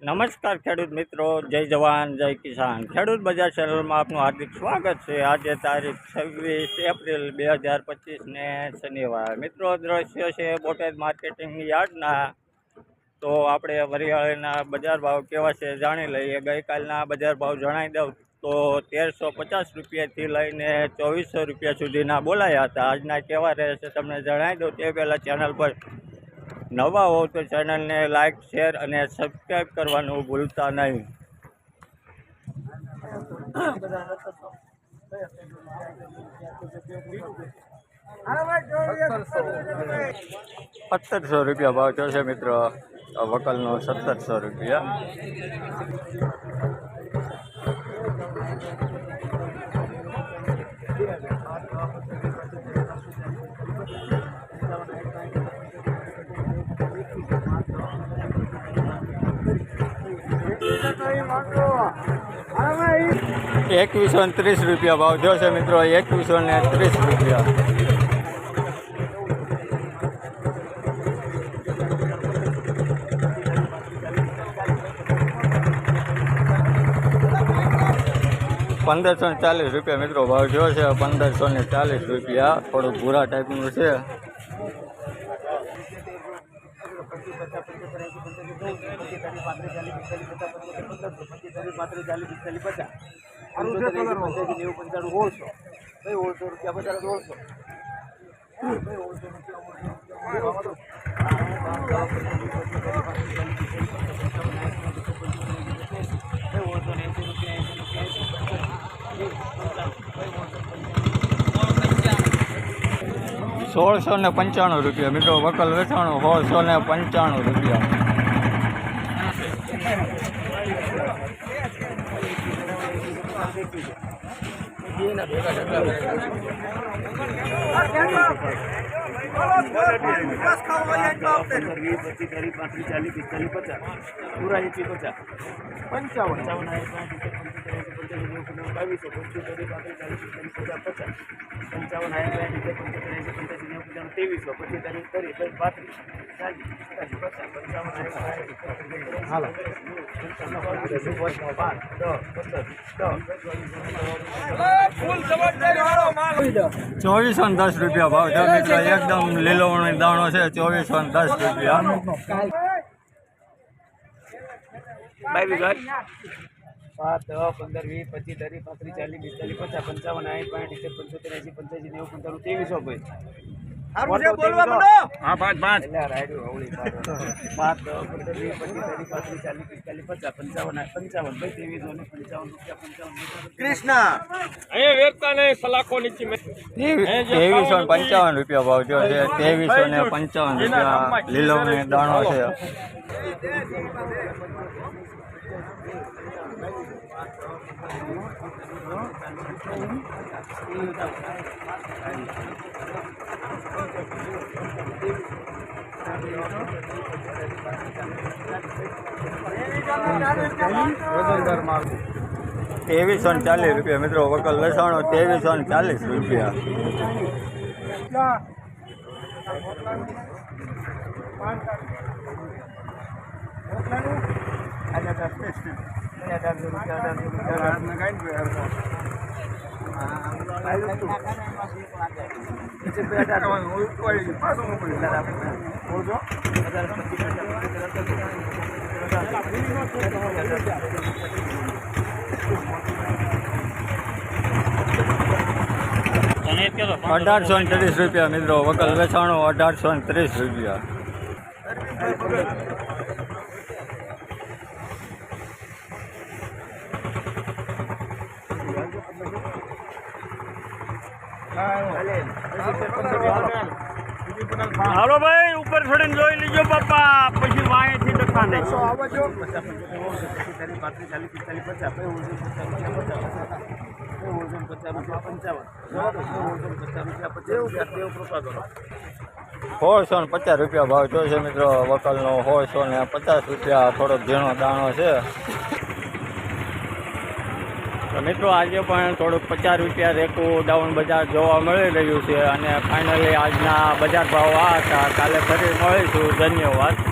નમસ્કાર ખેડૂત મિત્રો, જય જવાન, જય કિસાન. ખેડૂત બજાર ચેનલમાં આપનું હાર્દિક સ્વાગત છે. આજે તારીખ છવ્વીસ એપ્રિલ બે હજાર પચીસને શનિવાર. મિત્રો, દ્રશ્ય છે બોટાદ માર્કેટિંગ યાર્ડના. તો આપણે વરિયાળીના બજાર ભાવ કેવા છે જાણી લઈએ. ગઈકાલના બજાર ભાવ જણાવી દઉં તો તેરસો પચાસ રૂપિયાથી લઈને ચોવીસો રૂપિયા સુધીના બોલાયા હતા. આજના કેવા રહેશે તમને જણાવી દઉં તે પહેલાં ચેનલ પર નવા હો તો ચેનલને લાઇક શેર અને સબસ્ક્રાઈબ કરવાનું ભૂલતા નહીં. સત્તરસો રૂપિયા ભાવ છે મિત્રો. વકલનો સત્તરસો રૂપિયા. એકવીસો ને ત્રીસ રૂપિયા ભાવ જોશે મિત્રો. એકવીસો ને ત્રીસ રૂપિયા. પંદરસો ને ચાલીસ રૂપિયા મિત્રો ભાવ જોશે છે. પંદરસો ને ચાલીસ રૂપિયા. થોડુંક ભૂરા ટાઈપનું છે. સોળસો ને પંચાણું રૂપિયા. મિત્રો વકલ વેચાણું સોળસો ને પંચાણું રૂપિયા. ત્રેવીસો પચીસ તારીખ કરી દસ પાંત્રીસ ચાલીસ પિસ્તાલીસ પચાસ પંચાવન હાલો પાંચ દસ પંદર ચોવીસો ને દસ રૂપિયા ભાવ છે, મિત્રો. એકદમ લીલોવણી દાણો છે, ચોવીસો ને દસ રૂપિયા. પાંચ પંદર, વીસ, પચીસ, ત્રીસ, પાંત્રીસ, ચાલીસ, પિસ્તાલીસ, પચાસ, પંચાવન સાઠ સિત્તેર પંચોતેર એસી પંચ્યાસી, નેવું, પંચાણું, ત્રેવીસો ભાઈ. હા પાંચ પાંચ. પાંચ દસ પંદર પાંચ પચીસ ત્રીસ પાંત્રીસ ચાલીસ પિસ્તાલીસ પચાસ પંચાવન પંચાવન ભાઈ ત્રેવીસો ને પંચાવન રૂપિયા પંચાવન ત્રેવીસો ને પંચાવન રૂપિયા ભાવ જો છે. ત્રેવીસો ને પંચાવન રૂપિયા લીલો દાણો છે. ત્રેવીસો ને ચાલીસ રૂપિયા. મિત્રો વકલ લસણો ત્રેવીસો ને ચાલીસ રૂપિયા. અઢારસો ને ત્રીસ રૂપિયા મિત્રો વકલ વેચાણો અઢારસો ને ત્રીસ રૂપિયા. હાલો ભાઈ, ઉપર છોડીને જોઈ લીજો પપ્પા. પછી વાંયથી ડખા દખાને. ને પચાસ રૂપિયા ભાવ છે મિત્રો વકલનો. સોળસો ને પચાસ રૂપિયા થોડોક ઝીણો દાણો છે. તો મિત્રો, આજે પણ થોડુંક પચાસ રૂપિયા રેકું ડાઉન બજાર જોવા મળી રહ્યું છે અને ફાઇનલી આજના બજાર ભાવ આ હતા. કાલે ફરી મળીશું. ધન્યવાદ.